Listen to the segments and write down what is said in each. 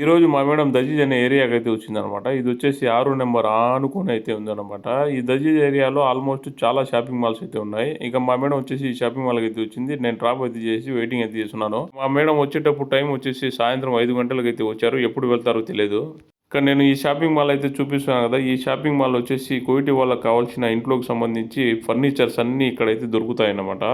ఈ రోజు మా మేడం దజీజ్ అనే ఏరియాకి అయితే వచ్చిందనమాట ఇది వచ్చేసి ఆరు నెంబర్ ఆనుకొని అయితే ఉందన్నమాట. ఈ దజీజ్ ఏరియాలో ఆల్మోస్ట్ చాలా షాపింగ్ మాల్స్ అయితే ఉన్నాయి. ఇక మా మేడం వచ్చేసి ఈ షాపింగ్ మాల్కి అయితే వచ్చింది. నేను డ్రాప్ అయితే చేసి వెయిటింగ్ అయితే చేస్తున్నాను. మా మేడం వచ్చేటప్పుడు టైం వచ్చేసి సాయంత్రం ఐదు గంటలకు అయితే వచ్చారు. ఎప్పుడు వెళ్తారో తెలియదు ఇక్కడ నేను ఈ షాపింగ్ మాల్ అయితే చూపిస్తున్నాను కదా. ఈ షాపింగ్ మాల్ వచ్చేసి కోయిటి వాళ్ళకి కావాల్సిన ఇంట్లోకి సంబంధించి ఫర్నిచర్స్ అన్నీ ఇక్కడైతే దొరుకుతాయి అన్నమాట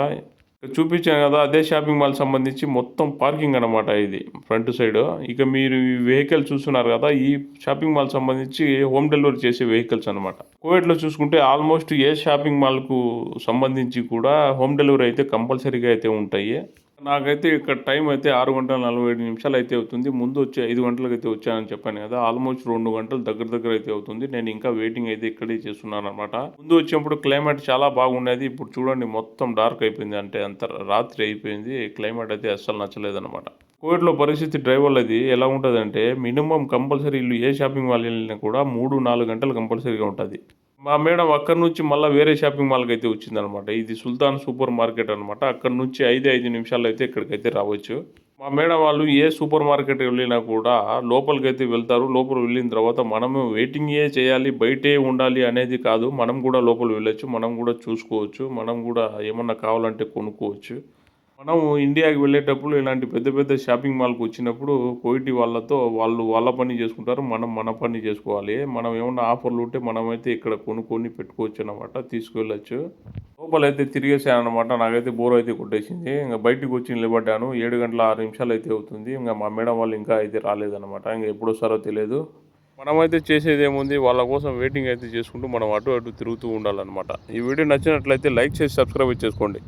చూపించాను కదా అదే షాపింగ్ మాల్ సంబంధించి మొత్తం పార్కింగ్ అనమాట ఇది ఫ్రంట్ సైడ్. ఇక మీరు ఈ వెహికల్ చూస్తున్నారు కదా ఈ షాపింగ్ మాల్ సంబంధించి హోమ్ డెలివరీ చేసే వెహికల్స్ అనమాట కోవిడ్లో చూసుకుంటే ఆల్మోస్ట్ ఏ షాపింగ్ మాల్కు సంబంధించి కూడా హోమ్ డెలివరీ అయితే కంపల్సరీగా అయితే ఉంటాయి. నాకైతే ఇక్కడ టైం అయితే ఆరు గంటల నలభై ఐదు నిమిషాలు అయితే అవుతుంది. ముందు వచ్చి ఐదు గంటలకు అయితే వచ్చానని చెప్పాను కదా ఆల్మోస్ట్ రెండు గంటలు దగ్గర దగ్గర అయితే అవుతుంది. నేను ఇంకా వెయిటింగ్ అయితే ఇక్కడే చేస్తున్నాను అనమాట ముందు వచ్చినప్పుడు క్లైమేట్ చాలా బాగుండేది. ఇప్పుడు చూడండి మొత్తం డార్క్ అయిపోయింది. అంటే అంత రాత్రి అయిపోయింది. క్లైమేట్ అయితే అస్సలు నచ్చలేదు అనమాట కోవిడ్లో పరిస్థితి డ్రైవర్లది ఎలా ఉంటుందంటే మినిమం కంపల్సరీ ఇల్లు ఏ షాపింగ్ మాల్ వెళ్ళినా కూడా మూడు నాలుగు గంటలు కంపల్సరీగా ఉంటుంది. మా మేడం అక్కడి నుంచి మళ్ళీ వేరే షాపింగ్ మాల్కి అయితే వచ్చిందనమాట ఇది సుల్తాన్ సూపర్ మార్కెట్ అనమాట అక్కడ నుంచి ఐదు ఐదు నిమిషాలు అయితే ఇక్కడికైతే రావచ్చు. మా మేడం వాళ్ళు ఏ సూపర్ మార్కెట్ వెళ్ళినా కూడా లోపలికైతే వెళ్తారు. లోపల వెళ్ళిన తర్వాత మనము వెయిటింగే చేయాలి బయటే ఉండాలి అనేది కాదు. మనం కూడా లోపల వెళ్ళొచ్చు మనం కూడా చూసుకోవచ్చు మనం కూడా ఏమన్నా కావాలంటే కొనుక్కోవచ్చు. మనం ఇండియాకి వెళ్ళేటప్పుడు ఇలాంటి పెద్ద పెద్ద షాపింగ్ మాల్కి వచ్చినప్పుడు కోయిటి వాళ్ళతో వాళ్ళు వాళ్ళ పని చేసుకుంటారు మనం మన పని చేసుకోవాలి. మనం ఏమన్నా ఆఫర్లు ఉంటే మనమైతే ఇక్కడ కొనుక్కొని పెట్టుకోవచ్చు అనమాట తీసుకువెళ్ళచ్చు లోపలైతే తిరిగేసాను అనమాట నాకైతే బోర్ అయితే కొట్టేసింది. ఇంకా బయటికి వచ్చి నిలబడ్డాను ఏడు గంటల ఆరు నిమిషాలు అయితే అవుతుంది. ఇంకా మా మేడం వాళ్ళు ఇంకా అయితే రాలేదనమాట ఇంకా ఎప్పుడొస్తారో తెలియదు. మనమైతే చేసేది ఏముంది వాళ్ళ కోసం వెయిటింగ్ అయితే చేసుకుంటూ మనం అటు అటు తిరుగుతూ ఉండాలన్నమాట. ఈ వీడియో నచ్చినట్లయితే లైక్ చేసి సబ్స్క్రైబ్ చేసుకోండి.